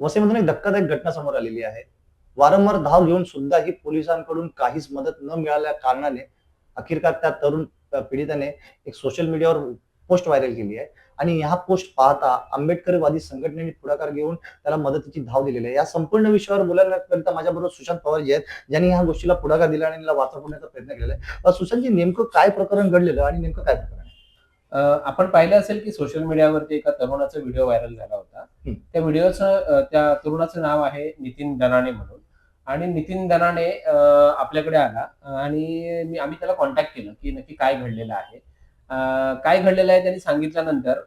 वसईमधून एक धक्कादायक घटना समोर आलेली आहे. वारंवार धाव घेऊन सुद्धा ही पोलिसांकडून काहीच मदत न मिळाल्या कारणाने अखेरकार त्या तरुण पीडिताने एक सोशल मीडियावर पोस्ट व्हायरल केली आहे. आणि ह्या पोस्ट पाहता आंबेडकरवादी संघटनेने पुढाकार घेऊन त्याला मदतीची धाव दिलेली आहे. या संपूर्ण विषयावर बोलण्याकरिता माझ्याबरोबर सुशांत पवार जे आहेत ज्यांनी ह्या गोष्टीला पुढाकार दिला आणि वाचवण्याचा प्रयत्न केलेला आहे. सुशांतजी नेमकं काय प्रकरण घडलेलं आणि नेमकं काय प्रकरण आपण पाहिलं असेल की सोशल मीडियावरती एका तरुणाचा व्हिडिओ व्हायरल झाला होता. त्या व्हिडिओचं त्या तरुणाचं नाव आहे नितीन दनाणे म्हणून. आणि नितीन दनाणे आपल्याकडे आला. आणि मी आम्ही त्याला कॉन्टॅक्ट केलं की नक्की काय घडलेलं आहे. काय घडलेलं आहे त्यांनी सांगितल्यानंतर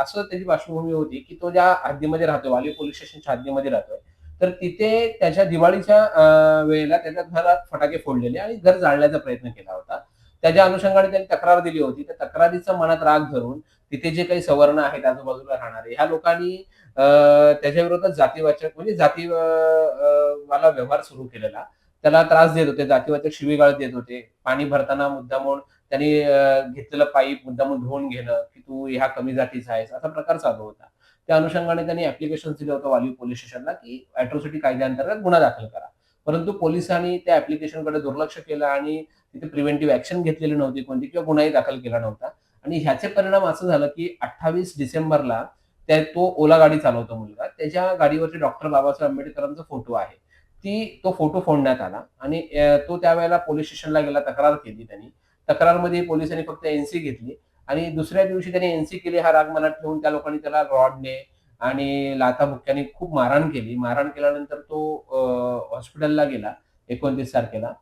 असं त्याची पार्श्वभूमी होती की तो ज्या हद्दीमध्ये राहतोय वाली पोलीस स्टेशनच्या हद्दीमध्ये राहतोय तर तिथे त्याच्या दिवाळीच्या वेळेला त्याच्या घरात फटाके फोडलेले आणि घर जाळण्याचा प्रयत्न केला होता. त्याच्या अनुषंगाने त्यांनी तक्रार दिली होती. त्या तक्रारीचा मनात राग धरून तिथे जे काही सवर्ण आहेत आजूबाजूला राहणारे ह्या लोकांनी त्याच्या विरोधात जातीवाचक म्हणजे जाती वाला व्यवहार सुरू केलेला. त्याला त्रास देत होते जातीवाचक शिवीगाळ देत होते. पाणी भरताना मुद्दामून त्यांनी घेतलेलं पाईप मुद्दामून धुवून घेणं की तू ह्या कमी जातीचा आहेस असा प्रकार चालू होता. त्या अनुषंगाने त्यांनी ऍप्लिकेशन दिलं होतं वाली पोलीस स्टेशनला की अॅट्रोसिटी कायद्याअंतर्गत गुन्हा दाखल करा. परंतु पोलिसांनी त्या ऍप्लिकेशनकडे दुर्लक्ष केलं आणि तिथे प्रिव्हेंटिव्ह ऍक्शन घेतलेली नव्हती कोणती किंवा गुन्हाही दाखल केला नव्हता. आणि ह्याचे परिणाम असं झालं की अठ्ठावीस डिसेंबरला त्या तो ओला गाडी चालवतो मुलगा. त्याच्या गाडीवरती डॉक्टर बाबासाहेब आंबेडकरांचा फोटो आहे. ती तो फोटो फोडण्यात आला आणि तो त्यावेळेला पोलीस स्टेशनला गेला तक्रार केली त्यांनी. तक्रारमध्ये पोलिसांनी फक्त एनसी घेतली आणि दुसऱ्या दिवशी त्यांनी एनसी केली हा राग मनात ठेवून त्या लोकांनी त्याला रॉडने आणि लाथा खूप मारहाण केली. मारहाण केल्यानंतर तो हॉस्पिटलला गेला एकोणतीस तारखेला.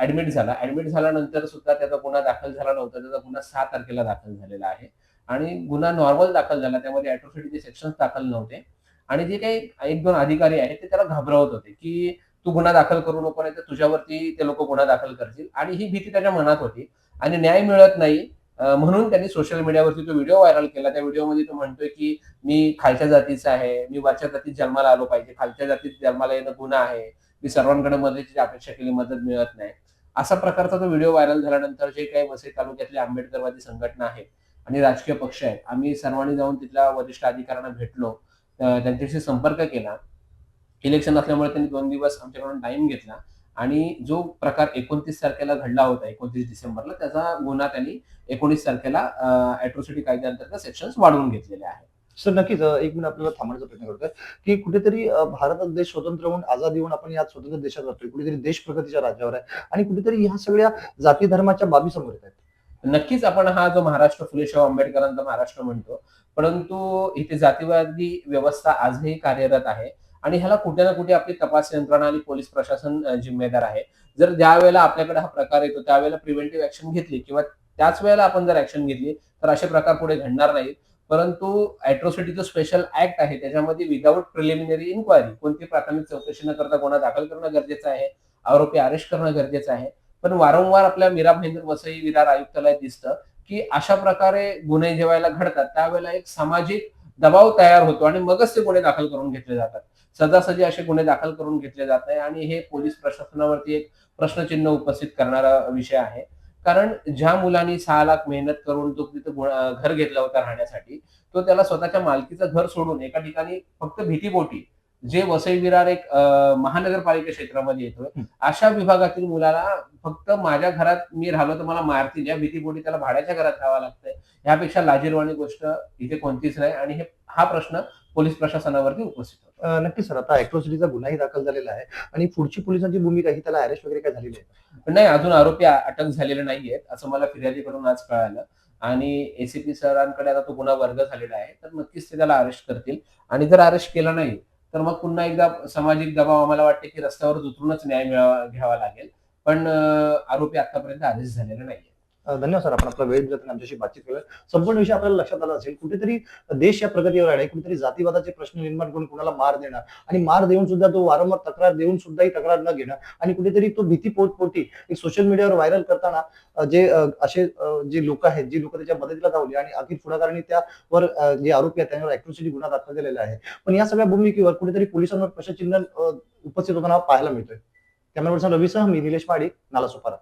ऍडमिट झाला. ऍडमिट झाल्यानंतर सुद्धा त्याचा गुन्हा दाखल झाला नव्हता. त्याचा गुन्हा सहा तारखेला दाखल झालेला आहे. आणि गुन्हा नॉर्मल दाखल झाला. त्यामध्ये अॅट्रॉसिटीचे सेक्शन दाखल नव्हते. आणि जे काही एक दोन अधिकारी आहेत ते त्याला घाबरवत होते की तू गुन्हा दाखल करू नको नाही तर तुझ्यावरती ते लोक गुन्हा दाखल करतील. आणि ही भीती त्याच्या मनात होती. आणि न्याय मिळत नाही म्हणून त्यांनी सोशल मीडियावरती तो व्हिडिओ व्हायरल केला. त्या व्हिडिओमध्ये तो म्हणतोय की मी खालच्या जातीचा आहे. मी वरच्या जातीत जन्माला आलो पाहिजे. खालच्या जातीत जन्माला येणं गुन्हा आहे. मी सर्वांकडे मदतीची अपेक्षा केली. मदत मिळत नाही. असा प्रकारचा तो व्हिडिओ व्हायरल झाल्यानंतर जे काही वसई तालुक्यातले आंबेडकरवादी संघटना आहेत आणि राजकीय पक्ष आहेत आम्ही सर्वांनी जाऊन तिथल्या वरिष्ठ अधिकाऱ्यांना भेटलो. त्यांच्याशी संपर्क केला. इलेक्शन असल्यामुळे त्यांनी दोन दिवस आमच्याकडून टाइम घेतला. आणि जो प्रकार एकोणतीस तारखेला घडला होता एकोणतीस डिसेंबरला त्याचा गुन्हा त्यांनी एकोणीस तारखेला अॅट्रॉसिटी कायद्याअंतर्गत सेक्शन्स वाढवून घेतलेले आहेत. सर नक्कीच एक मिनिट आपल्याला थांबण्याचा प्रयत्न करतोय की कुठेतरी भारत देश स्वतंत्र होऊन आझादी होऊन आपण या स्वतंत्र देशात राहतोय कुठेतरी देश प्रगतीच्या राज्यावर आहे आणि कुठेतरी ह्या सगळ्या जाती धर्माच्या बाबी समोर येत आहेत. नक्कीच आपण हा जो महाराष्ट्र फुले शाहू आंबेडकरांचा महाराष्ट्र म्हणतो परंतु इथे जातीवादी व्यवस्था आजही कार्यरत आहे. आणि ह्याला कुठे ना कुठे आपली तपास यंत्रणा आणि पोलीस प्रशासन जिम्मेदार आहे. जर ज्या वेळेला आपल्याकडे हा प्रकार येतो त्यावेळेला प्रिव्हेंटिव्ह ऍक्शन घेतली किंवा त्याच वेळेला आपण जर ऍक्शन घेतली तर असे प्रकार पुढे घडणार नाहीत. परंतु अॅट्रॉसिटीचं स्पेशल ऍक्ट आहे त्याच्यामध्ये विदाऊट प्रिलिमिनरी इन्क्वायरी कोणती प्राथमिक चौकशी न करता गुन्हा दाखल करणं गरजेचं आहे आरोपी अरेस्ट करणं गरजेचं आहे. पण वारंवार आपल्या मीरा महेंद्र वसई विरार आयुक्तालयात दिसतं की अशा प्रकारे गुन्हे जेव्हा घडतात त्यावेळेला एक सामाजिक दबाव तयार होतो आणि मगच ते गुन्हे दाखल करून घेतले जातात. सजासजी असे गुन्हे दाखल करून घेतले जात नाही आणि हे पोलीस प्रशासनावरती एक प्रश्नचिन्ह उपस्थित करणारा विषय आहे. कारण ज्या मुलांनी सहा लाख मेहनत करून तो तिथं घर घेतला होता राहण्यासाठी तो त्याला स्वतःच्या मालकीचं घर सोडून एका ठिकाणी फक्त भीतीपोटी जे वसई विरार एक महानगरपालिका क्षेत्रामध्ये येतोय. अशा विभागातील मुलाला फक्त माझ्या घरात मी राहिलो तर मला मारतील. या भीतीपोटी त्याला भाड्याच्या घरात राहावं लागतंय. ह्यापेक्षा लाजीरवाणी गोष्ट इथे कोणतीच नाही आणि हे हा प्रश्न पोलीस प्रशासनावरती उपस्थित होतो. अ, नक्कीच सर. आता अॅट्रॉसिटीचा गुन्हाही दाखल झालेला आहे आणि पुढची पोलिसांची भूमिका ही त्याला अरेस्ट वगैरे काय झालेली आहे पण नाही अजून आरोपी अटक झालेले नाहीयेत असं मला फिर्यादीकडून आज कळालं. आणि एसीपी सरांकडे आता तो गुन्हा वर्ग झालेला आहे तर नक्कीच ते त्याला अरेस्ट करतील. आणि जर अरेस्ट केला नाही तर मग पुन्हा एकदा सामाजिक दबाव आम्हाला वाटते की रस्त्यावर उतरूनच न्याय मिळावा घ्यावा लागेल. पण आरोपी आतापर्यंत आदेश झालेला नाहीये. धन्यवाद सर आपण आपला वेळ दिला आणि आमच्याशी बातचीत केलं. संपूर्ण विषय आपल्याला लक्षात आला असेल कुठेतरी देश या प्रगतीवर आहे कुठेतरी जातीवादाचे प्रश्न निर्माण करून कुणाला मार देणं आणि मार देऊन सुद्धा तो वारंवार तक्रार देऊन सुद्धा ही तक्रार न घेणं आणि कुठेतरी तो भीती पोटपोटी एक सोशल मीडियावर व्हायरल करताना जे असे जे लोक आहेत जी लोक त्याच्या मदतीला धावली आणि अखेर पुढाकारांनी त्यावर जे आरोपी आहेत त्यांच्यावर अॅट्रॉसिटी गुन्हा दाखल झालेला आहे पण या सगळ्या भूमिकेवर कुठेतरी पोलिसांवर प्रश्नचिन्ह उपस्थित होताना पाहायला मिळतोय. कॅमेरा पर्सन रवी सह मी निलेश पाडी नाला सुपारा